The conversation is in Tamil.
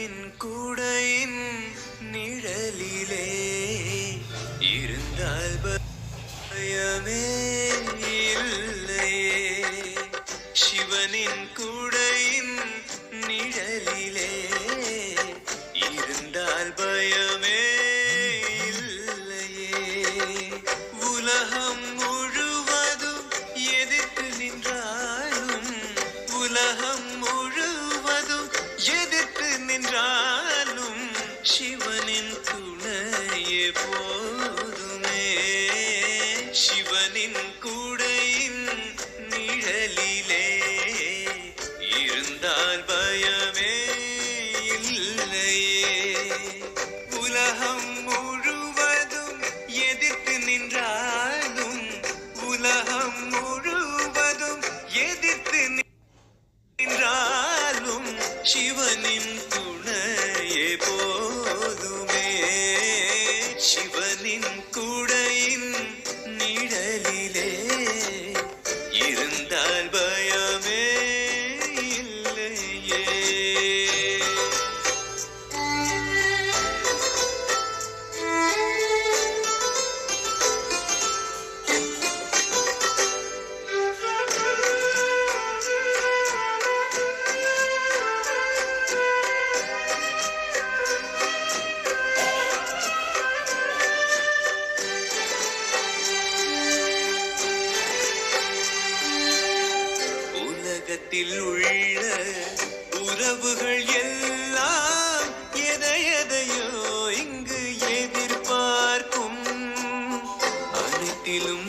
சிவனின் கூடையின் நிழலிலே இருந்தால் பயமே இல்லையே. சிவனின் கூடையின் சிவனின் துணையே போதுமே. சிவனின் கூடையின் நிழலிலே இருந்தால் பயமே இல்லையே. உலகம் முழுவதும் எதிர்த்து நின்றாலும் உலகம் முழுவதும் எதிர்த்து நின்றாலும் சிவனின் துணை சிவனின் கூடையின் நிழலிலே உலகத்தில் உள்ள உறவுகள் எல்லாம் எதையதையோ இங்கு எதிர்பார்க்கும் அனைத்திலும்